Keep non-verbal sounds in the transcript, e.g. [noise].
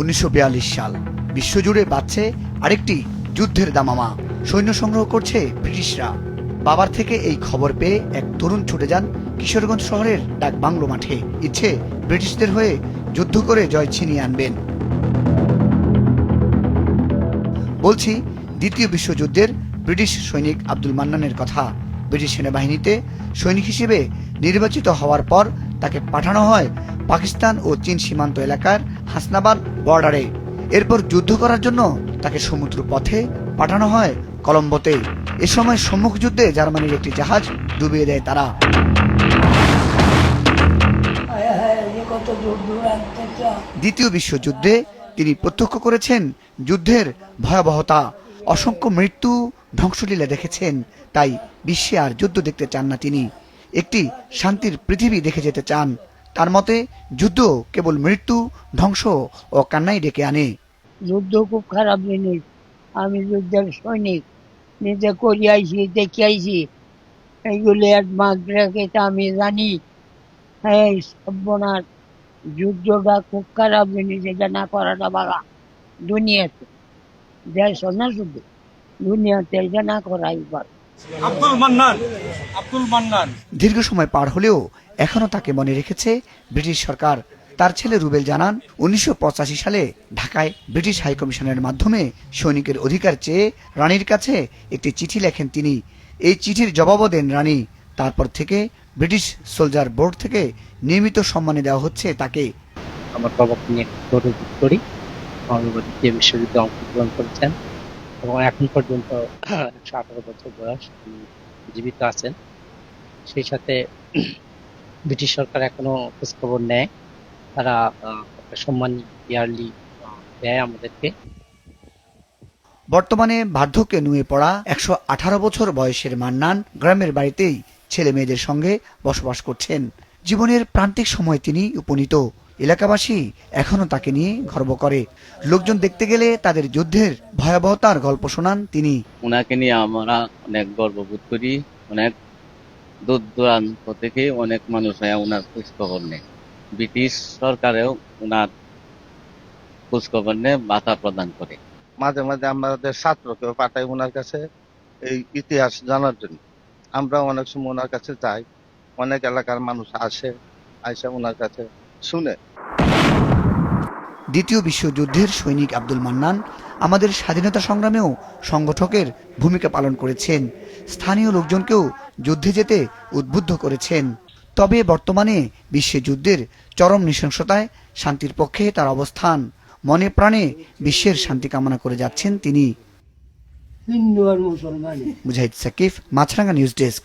উনিশশো বিয়াল্লিশ সাল। বিশ্বজুড়ে বাড়ছে আরেকটি যুদ্ধের দামামা। সৈন্য সংগ্রহ করছে ব্রিটিশরা। বাবার থেকে এই খবর পেয়ে এক তরুণ ছুটে যান কিশোরগঞ্জ শহরের ডাক বাংলো মাঠে। ইচ্ছে ব্রিটিশদের হয়ে যুদ্ধ করে জয় ছিনিয়ে আনবেন। বলছি, দ্বিতীয় বিশ্বযুদ্ধের ব্রিটিশ সৈনিক আব্দুল মান্নানের কথা। ব্রিটিশ সেনাবাহিনীতে সৈনিক হিসেবে নির্বাচিত হওয়ার পর তাকে পাঠানো হয় পাকিস্তান ও চীন সীমান্ত এলাকার হাসনাবাদ বর্ডারে। এরপর যুদ্ধ করার জন্য তাকে সমুদ্র পথে পাঠানো হয় কলম্বোতে। এ সময় সম্মুখ যুদ্ধে জার্মানির একটি জাহাজ ডুবিয়ে দেয় তারা। দ্বিতীয় বিশ্বযুদ্ধে তিনি প্রত্যক্ষ করেছেন যুদ্ধের ভয়াবহতা। অসংখ্য মৃত্যু ধ্বংসলীলা দেখেছেন, তাই বিশ্বে আর যুদ্ধ দেখতে চান না তিনি। একটি শান্তির পৃথিবী দেখে যেতে চান। তার মতে যুদ্ধ কেবল মৃত্যু, ধ্বংস ও কান্নাই ডেকে আনে। যুদ্ধ খুব খারাপ জিনিস। আমি যুদ্ধের সৈনিক। নিজে করি আইছি, দেখে আইছি। এইগুলি তা আমি জানি। এই সর্বনাশ। যুদ্ধটা খুব খারাপ জিনিস, এটা না করাটা বালা দুনিয়াতে। দেশ না শুধু। দুনিয়াতে এটা না করাই ভালো। আব্দুল মান্নান আব্দুল মান্নান। দীর্ঘ সময় পার হলেও এখনও তাকে মনে রেখেছে ব্রিটিশ সরকার। তার ছেলে রুবেল জানান উনিশশো পঁচাশি সালে ঢাকায় ব্রিটিশ হাইকমিশনের মাধ্যমে সৈনিকের অধিকার চেয়ে রানীর কাছে একটি চিঠি লেখেন তিনি। এই চিঠির জবাবও দেন রানী। তারপর থেকে ব্রিটিশ সোলজার বোর্ড থেকে নিয়মিত সম্মানে দেওয়া হচ্ছে তাকে। আমার বাবাকে নিয়ে গর্ব বোধ করি। আমার বিশ্বযুদ্ধে অংশগ্রহণ করেছেন। এবং এখন পর্যন্ত একশো [clears throat] আঠারো বছর বয়স জীবিত আছেন। সেই সাথে [clears throat] ব্রিটিশ সরকার এখনও খোঁজখবর নেয়। তারা সম্মান ইয়ারলি দেয় আমাদেরকে। বর্তমানে বার্ধক্যে নুয়ে পড়া একশো আঠারো বছর বয়সের মান্নান গ্রামের বাড়িতেই ছেলে মেয়েদের সঙ্গে বসবাস করছেন। জীবনের প্রান্তিক সময় তিনি উপনীত। এলাকাবাসী এখনও তাকে নিয়ে গর্ব করে। লোকজন দেখতে গেলে তাদের যুদ্ধের ভয়াবহতার গল্প শোনান তিনি। ওনাকে নিয়ে আমরা অনেক গর্ববোধ করি অনেক দূর দূরান্ত থেকে অনেক মানুষ হয় ওনার খোঁজখবর নেয়। ব্রিটিশ সরকারেও ওনার খোঁজখবর নেয় বাধা প্রদান করে। মাঝে মাঝে আমাদের ছাত্রকেও পাঠাই ওনার কাছে এই ইতিহাস জানার জন্য। আমরা অনেক সময় ওনার কাছে যাই অনেক এলাকার মানুষ আসে আসে ওনার কাছে শুনে। দ্বিতীয় বিশ্বযুদ্ধের সৈনিক আব্দুল মান্নান আমাদের স্বাধীনতা সংগ্রামেও সংগঠকের ভূমিকা পালন করেছেন। স্থানীয় লোকজনকেও যুদ্ধে যেতে উদ্বুদ্ধ করেছেন। তবে বর্তমানে বিশ্বে যুদ্ধের চরম নৃশংসতায় শান্তির পক্ষে তার অবস্থান। মনে প্রাণে বিশ্বের শান্তি কামনা করে যাচ্ছেন তিনি। Mujahid Sakib Maasranga news desk.